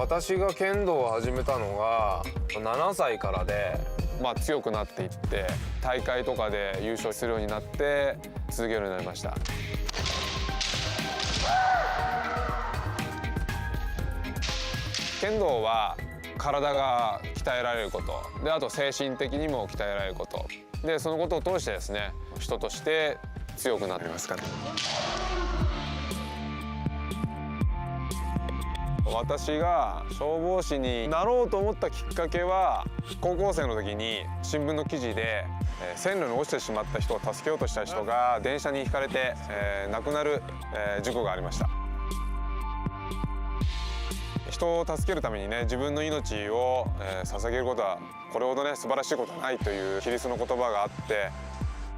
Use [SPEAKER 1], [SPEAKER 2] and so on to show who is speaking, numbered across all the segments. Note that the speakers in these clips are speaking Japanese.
[SPEAKER 1] 私が剣道を始めたのが7歳からで、まあ、強くなっていって大会とかで優勝するようになって続けるようになりました。剣道は体が鍛えられること。であと精神的にも鍛えられること。でそのことを通してですね人として強くなりますから私が消防士になろうと思ったきっかけは高校生の時に新聞の記事で、えー線路に落ちてしまった人を助けようとした人が電車にひかれて、えー亡くなる、えー事故がありました。人を助けるためにね自分の命を、えー捧げることはこれほどね素晴らしいことはないというキリストの言葉があって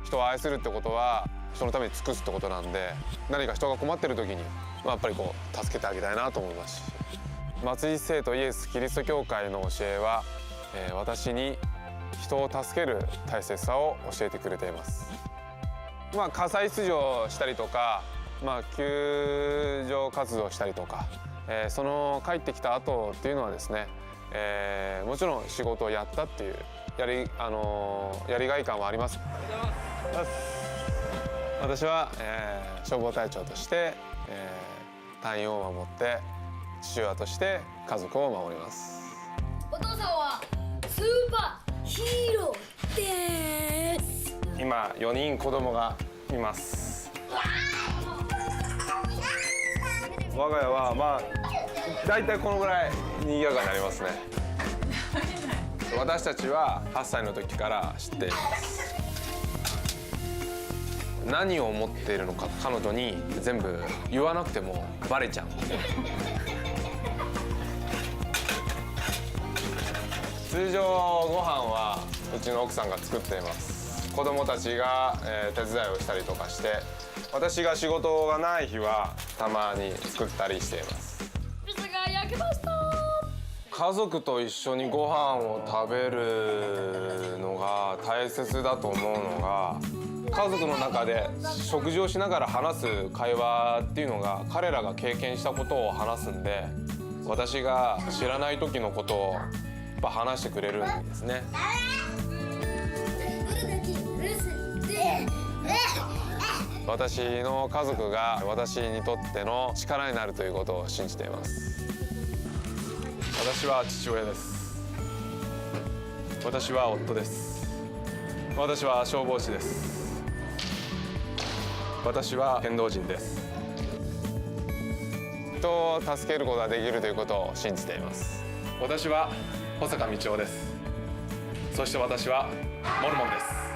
[SPEAKER 1] 人を愛するってことは人のために尽くすってことなんで何か人が困ってる時に、まあ、やっぱりこう助けてあげたいなと思いますし松井聖とイエスキリスト教会の教えは、えー私に人を助ける大切さを教えてくれています。まあ、火災出場したりとか、まあ、救助活動したりとか、えーその帰ってきた後っていうのはですね、えーもちろん仕事をやったっていうやり,、あのーやりがい感はあります。私は、えー消防隊長として、えー隊員を守って父親として家族を守ります。
[SPEAKER 2] お父さんはスーパーヒーローです。
[SPEAKER 1] 今4人子供がいます。我が家はまあ大体このぐらい賑やかになりますね。私たちは8歳の時から知っています何を思っているのか彼女に全部言わなくてもバレちゃう。通常ご飯はうちの奥さんが作っています。子供たちが、えー手伝いをしたりとかして私が仕事がない日はたまに作ったりしています。
[SPEAKER 2] ピザが焼けました
[SPEAKER 1] 家族と一緒にご飯を食べるのが大切だと思うのが家族の中で食事をしながら話す会話っていうのが彼らが経験したことを話すんで私が知らない時のことをやっぱ話してくれるんですね。私の家族が私にとっての力になるということを信じています。私は父親です。私は夫です。私は消防士です。私は剣道人です。人を助けることができるということを信じています。私は保坂道夫です。そして私はモルモンです